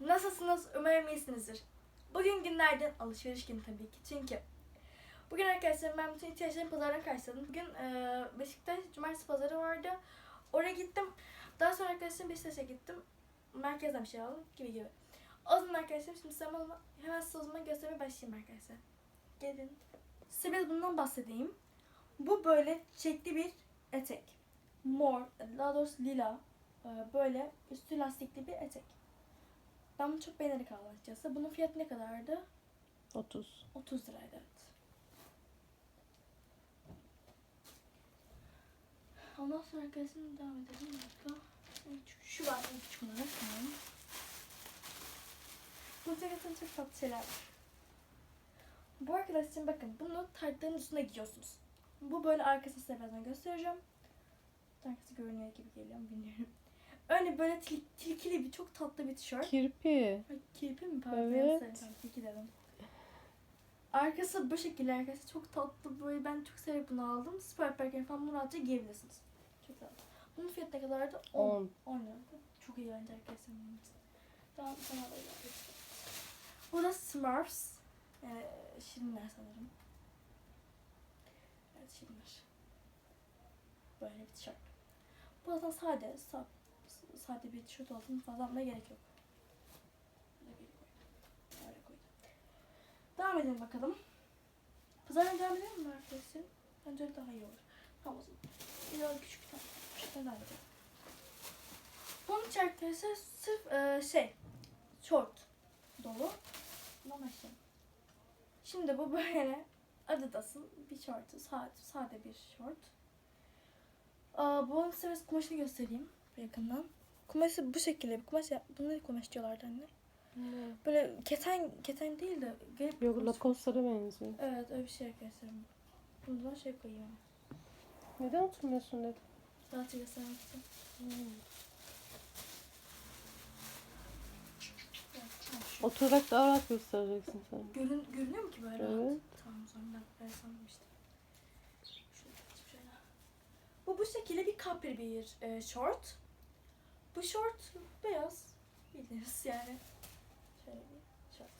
Nasılsınız? Umarım iyisinizdir. Bugün günlerden alışveriş günü tabii ki. Çünkü bugün arkadaşlar ben bütün ihtiyaçlarımı pazardan karşıladım. Bugün e, Beşiktaş Cumartesi pazarı vardı. Oraya gittim. Daha sonra arkadaşlarım Beşiktaş'a gittim. Merkezden bir şey aldım gibi gibi. O zaman arkadaşlar şimdi size hemen size o göstermeye başlayayım arkadaşlar. Gelin. Size biraz bundan bahsedeyim. Bu böyle çekli bir etek. Mor, daha doğrusu lila. Böyle üstü lastikli bir etek. Ben bunu çok beğenerek aldım açıkçası. Bunun fiyatı ne kadardı? 30. 30 liraydı evet. Ondan sonra arkadaşım devam edelim. Bir dakika. Şu var en küçük olarak. Tamam. Bu ceketin çok tatlı şeyler var. Bu arkadaşım bakın bunu taytların üstüne giyiyorsunuz. Bu böyle arkasını size birazdan göstereceğim. Arkası görünüyor gibi geliyor ama bilmiyorum. Öyle böyle til- tilkili bir çok tatlı bir tişört. Kirpi. Ay, kirpi mi pardon? Evet. Tilki dedim. Arkası bu şekilde arkası çok tatlı böyle ben çok severek bunu aldım. Süper Park'e falan bunu rahatça giyebilirsiniz. Çok tatlı. Bunun fiyatı ne kadardı? 10. 10. 10 lira. Çok iyi bence arkadaşlar. bunun için. Tamam sana da geldi. Bu da Smurfs. Yani Şirinler sanırım. Evet Şirinler. Böyle bir tişört. Bu zaten sade, sa sade bir tişört olduğunu fazla almaya gerek yok. Geri koydum. Devam edelim bakalım. Pazarına devam edelim mi arkadaşlar? Bence öyle daha iyi olur. Tamam o zaman. Biraz küçük bir tane. Küçük tane daha edelim. Bunun için arkadaşlar sırf e, şey, short dolu. Bundan başlayalım. Şimdi bu böyle Adidas'ın bir şortu. Sade, sade bir şort. Aa, bunun size kumaşını göstereyim yakından. Kumaşı bu şekilde bir kumaş. ya- Bunu ne kumaş diyorlardı anne? Böyle keten, keten değil de garip bir Yok kumaş. Lacoste'lara benziyor. Evet öyle bir şey arkadaşlar. Bundan şey koyayım. Neden oturmuyorsun dedim. Rahatça göstermek için. Oturarak daha rahat göstereceksin sen. Görün, görünüyor mu ki böyle rahat? Evet. Tamam o zaman ben böyle sanmıştım. Şöyle, şöyle. Bu bu şekilde bir kapri bir e, short. Bu short beyaz. Bildiğiniz yani. Şöyle bir short.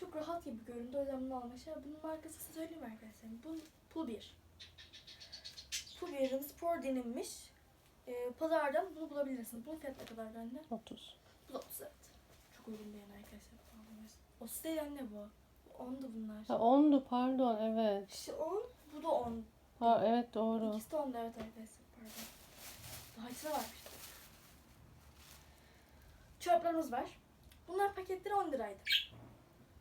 Çok rahat gibi göründü. O yüzden bunu almışlar. Bunun markası size söyleyeyim arkadaşlar. Bu Pul 1. Pul 1'in spor denilmiş. E, pazardan bunu bulabilirsiniz. Bunun fiyatı ne kadar anne? 30. Bu da 30 evet. Çok uygun bir yana arkadaşlar. 30 değil anne bu. 10 da bunlar. Ha 10'du pardon evet. İşte 10, bu da 10. Ha evet doğru. İkisi de 10 evet arkadaşlar pardon. Daha içine varmış. Çöplerimiz var. Bunlar paketleri 10 liraydı.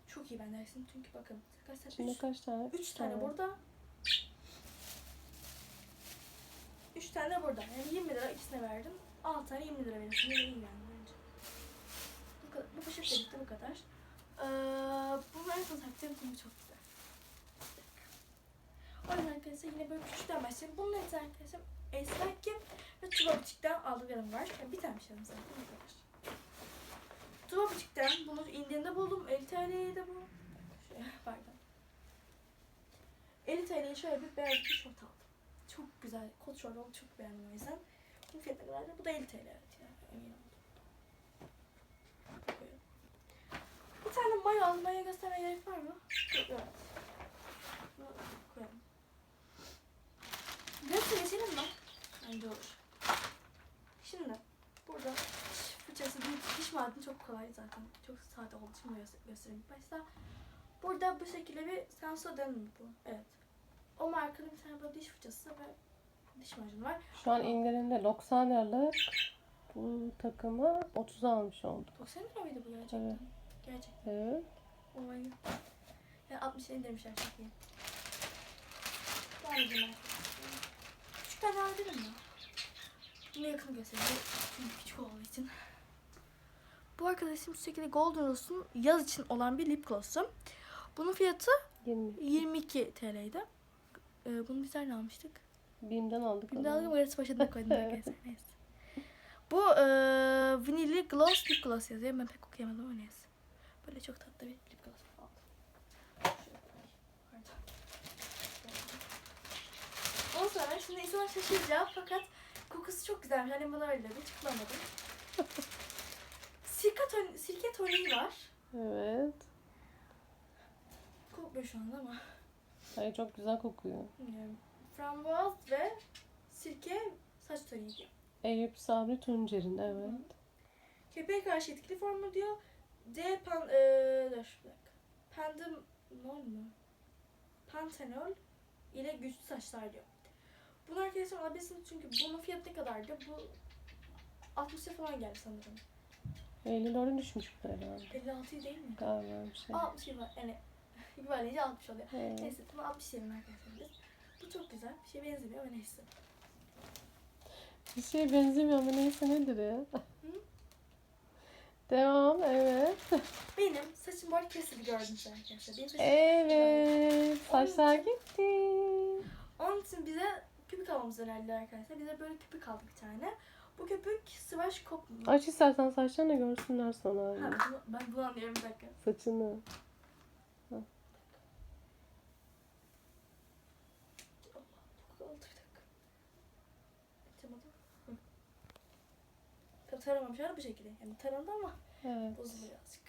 Çok iyi ben dersin çünkü bakın. Kaç tane? Şimdi 3, kaç tane? 3 tane burada. 3 tane burada. Yani 20 lira ikisine verdim. 6 tane 20 lira verirsin. Yine iyi yani bence. Bu, kadar, bu poşet birlikte bu kadar. Ee, bu en son taktığım konu çok güzel. O yüzden arkadaşlar yine böyle küçükten başlayalım. Bunun hepsi arkadaşlar Esmerkin ve Tuba Butik'ten aldıklarım var. Yani bir tane bir şey aldım zaten bu kadar. Butik'ten bunu indiğinde buldum. 50 TL'ye de bu. Şöyle, pardon. 50 TL'ye şöyle bir beyaz bir şort aldım. Çok güzel. Kot şort oldu. Çok beğendim o yüzden. Bu fiyatı kadar da bu da 50 TL. Evet, yani. Bir tane mayo aldım. Mayo göstermeye gerek var mı? Evet. Bunu koyalım. Nasıl geçelim mi? Bence olur. Şimdi burada fırçası değil, diş macunu çok kolay zaten. Çok sade olduğu için göstereyim başta. Burada bu şekilde bir Sensodyne mi bu? Evet. O markanın bir tane böyle diş fırçası ve diş macunu var. Şu an indirimde 90 liralık bu takımı 30 almış olduk. 90 lira mıydı bu gerçekten? Evet. Gerçekten. Evet. Oh my god. Yani 60 indirmişler çok iyi. Edelim arkadaşlar. Küçük tane alabilirim mi? Bunu yakın göstereyim. Çünkü küçük olduğu için. Bu arkadaşım şekilde Golden Rose'un yaz için olan bir lip gloss'u. Bunun fiyatı 20. 22 TL'ydi. Ee, bunu biz nereden almıştık? BİM'den aldık. Şimdi onu. aldım arası başına koydum. Neyse. Bu e, Vanilli Gloss Lip Gloss yazıyor. Ben pek okuyamadım ama neyse. Böyle çok tatlı bir lip gloss aldım. Ondan sonra şimdi insan şaşıracak fakat kokusu çok güzelmiş. Hani bana öyle bir çıkmadım. sirke, ton, sirke toniği var. Evet. Kokmuyor şu anda ama. Ay çok güzel kokuyor. Bilmiyorum. Frambuaz ve sirke saç toniği. Eyüp Sabri Tuncer'in evet. Kepeğe karşı etkili formu diyor. D pan... Ee, dur bir dakika. Pandenol mu? Pantenol ile güçlü saçlar diyor. Bunu arkadaşlar alabilirsiniz çünkü bunun fiyatı ne kadar diyor. Bu 60'a falan geldi sanırım. 54'e düşmüş bu da herhalde. 56 değil mi? Galiba bir şey. 60 var. Yani yuvarlayınca 60 oluyor. Evet. Neyse bunu 60 diyelim arkadaşlar biz. Bu çok güzel. Bir şeye benzemiyor ama neyse. Bir şeye benzemiyor ama neyse nedir ya? Devam evet. Benim saçım arada kesildi gördünüz arkadaşlar. Benim saçım Evet. Saçlar gitti. Onun için bize köpük almamız önerdiler arkadaşlar. Bize böyle köpük aldık bir tane. Bu köpük sıvaş kop mu? Aç istersen saçlarını görsünler sana. Ha, ben bunu anlıyorum bir dakika. Saçını. Oldu bir dakika. Açamadım. Hı. Tabii taramamış ama bu şekilde. Yani tarandı ama Evet. bozuldu birazcık.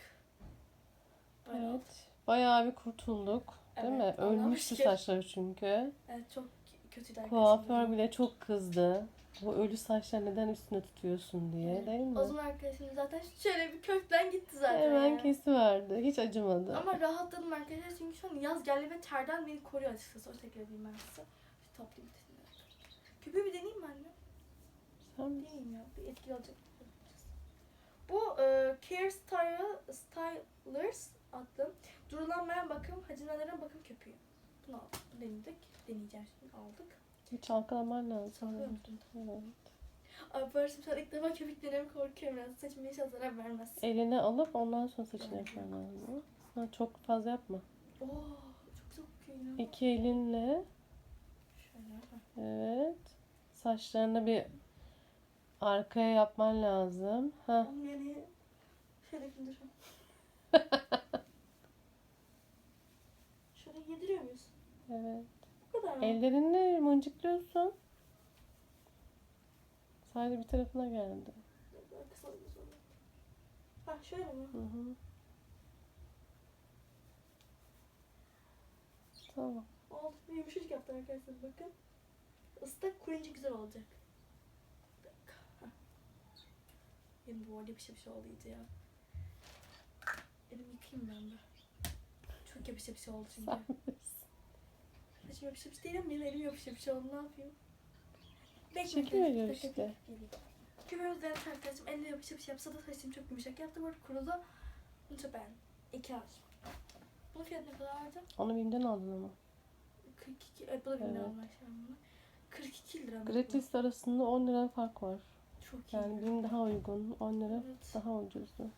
Oldu. Evet. Bayağı bir kurtulduk. Değil mi? Evet, Ölmüştü saçları çünkü. Evet çok kötüydü arkadaşlar. Kuaför bile çok kızdı. Bu ölü saçları neden üstüne tutuyorsun diye değil mi? O zaman arkadaşım zaten şöyle bir kökten gitti zaten. Hemen yani. kesiverdi. Hiç acımadı. Ama rahatladım arkadaşlar çünkü şu an yaz geldi ve terden beni koruyor açıkçası. O ben size. Şu toplayayım bir. Köpüğü bir deneyeyim mi anne? Sen Deneyeyim ya. Bir etkili olacak. Bu e, Care Style, Stylers adlı durulanmayan bakım, hacinelerin bakım köpüğü. Bunu aldık. Bunu denedik. Deneyeceğim şimdi. Aldık. Çalkalaman lazım. Evet. Ay Barış'ım an ilk defa köpük deneyim korkuyorum biraz. Saçım inşallah zarar vermez. Eline alıp ondan sonra saçını yapman lazım. Ha, çok fazla yapma. Oo, çok güzel kokuyor. İki elinle Şöyle. evet saçlarını bir arkaya yapman lazım. Ha yani şöyle durun. Şöyle yediriyor muyuz? evet. Ellerinle mıncıklıyorsun. Sadece bir tarafına geldi. Ha şöyle mi? Hı hı. Tamam. Oldu. Bir yumuşacık yaptı arkadaşlar bakın. Islak kuruyunca güzel olacak. Benim bu arada bir şey şey oldu iyice ya. Elimi yıkayayım ben de. Çok yapışa bir şey oldu çünkü. Saçım yapışa bir şey değil ama benim elim yapışa bir şey oldu. Ne yapayım? Şekil veriyor işte. bekle. Küpemiz evet arkadaşım elle yapışa bir şey yapsa da saçım çok yumuşak yaptı. Bu arada kurudu. Bunu çok beğendim. İki ağaç. Bunun fiyatı ne kadardı? Onu BİM'den aldın ama. 42, evet bu da benim Evet. almak bunu. 42 lira mı? Gratis arasında 10 lira fark var. Çok iyi. Yani BİM daha uygun. 10 lira Evet. daha ucuzdu.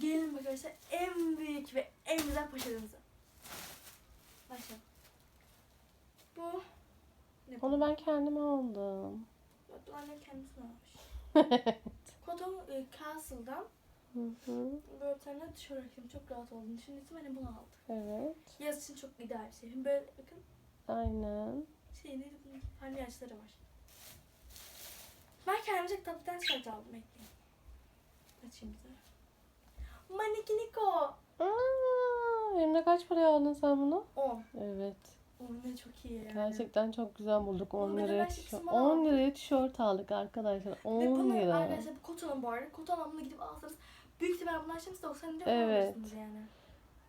Gelin arkadaşlar en büyük ve en güzel poşetimize. Başlayalım. Bu ne? Onu ben kendime aldım. Bu annem kendisine almış. Cotton e, Castle'dan Hı hı. böyle bir tane tişört aldım. Çok rahat olduğunu düşündüm. Hani bunu aldık. Evet. Yaz için çok ideal bir şey. Hem böyle bakın Aynen. şey neydi bunun palyaçları var. Ben kendimce tatlıdan tişört aldım. Bekleyin. Açayım bize. Manikiniko. Aa, Emre kaç paraya aldın sen bunu? 10. Evet. Onun ne çok iyi yani. Gerçekten çok güzel bulduk. 10 Onu ben liraya ben tişört. kısmına 10 aldım. liraya tişört aldık arkadaşlar. 10 Ve bunu lira. arkadaşlar bu kotonun bu arada. Koton alımına gidip alsanız büyük ihtimalle bunlar şimdi 90 lira Evet. alırsınız yani.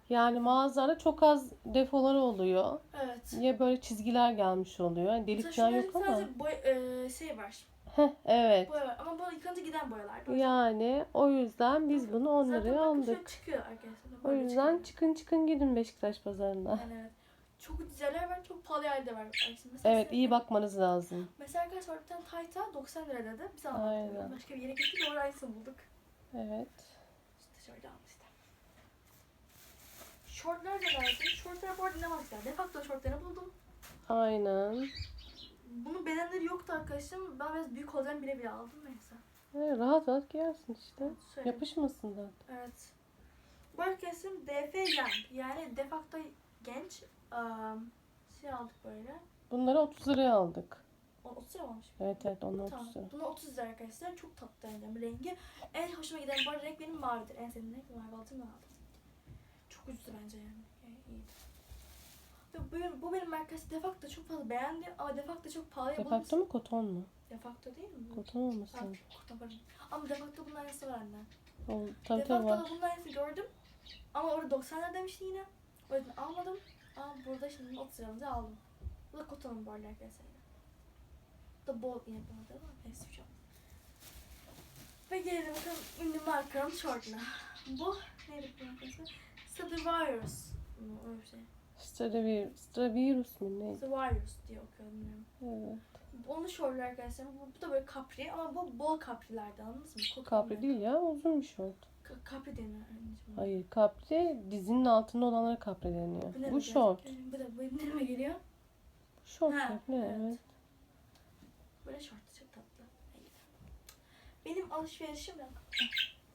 Yani mağazalarda çok az defoları oluyor. Evet. Ya böyle çizgiler gelmiş oluyor. Yani delik falan yok ama. sadece boy, e, şey var. Heh, evet. Boya var ama bu yıkanınca giden boyalar. Yani o yüzden biz bunu 10 Zaten liraya bakın şöyle aldık. çıkıyor arkadaşlar. O Böyle yüzden çıkıyor. çıkın çıkın gidin Beşiktaş pazarına. Yani evet. Çok güzeller var, çok pahalı yerde var. Mesela mesela Evet iyi bakmanız lazım. Mesela arkadaşlar bir tane tayta 90 lira dedi. Biz. Aynen. Başka bir yere gittik orada aynısını bulduk. Evet. İşte şöyle almıştım. Şortlar da verdim. Şortlar bu arada ne var. Defakto şortlarını buldum. Aynen. Bunun bedenleri yoktu arkadaşım. Ben biraz büyük olacağım bile bile aldım neyse. Evet, rahat rahat giyersin işte. Şöyle. Yapışmasın da. Evet. Bu arkadaşım DF Young. Yani defakto genç. Am, şey aldık böyle. Bunları 30 liraya aldık. O 30 lira mı olmuş? Evet evet onlar Tamam. 30 lira. Buna 30 lira arkadaşlar. Çok tatlı yani rengi. En hoşuma giden bu arada renk benim mavidir. En sevdiğim renk mavi altın aldım. Çok ucuzdu bence yani. yani iyiydi. Ve bu, benim- bu benim markası defakto çok fazla beğendim ama defakto çok pahalıya Defakto mu koton mu? Defakto değil mi? Koton olması lazım. kurtan pardon. Ama defakto bunun aynısı var anne. O, tabii tabii Defakto'da var. bunun aynısı gördüm. Ama orada 90 lira demişti yine. O yüzden almadım. Ama burada şimdi 30 liramızı aldım. Bu da kotonun bu arada arkadaşlar. Bu da bol yine bana da ama neyse bir şey olmaz. Ve gelelim bakalım ünlü markanın şortuna. Bu neydi bu arkadaşlar? Stradivarius. Öyle bir şey. Stradivarius, Stradivarius mu neydi? Stradivarius diye okuyorum bilmiyorum. Evet. Onun şortları arkadaşlar. Bu, bu da böyle kapri ama bu bol kaprilerden anladınız mı? Kapri değil ya uzun bir şort. Ka- kapri deniyor anneciğim. Hayır kapri dizinin altında olanlara kapri deniyor. Bu Bu şort. gerçekten? Bu da bu nereme geliyor? Bu şort Ha, ne evet. evet. Böyle şort çok tatlı. Benim alışverişim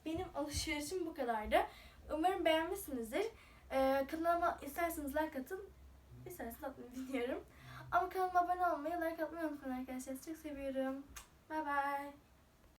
benim alışverişim bu kadardı. Umarım beğenmişsinizdir. Ee, kanalıma isterseniz like atın. İsterseniz atmayı dinliyorum. Ama kanalıma abone olmayı, like atmayı unutmayın arkadaşlar. Çok seviyorum. Bye bye.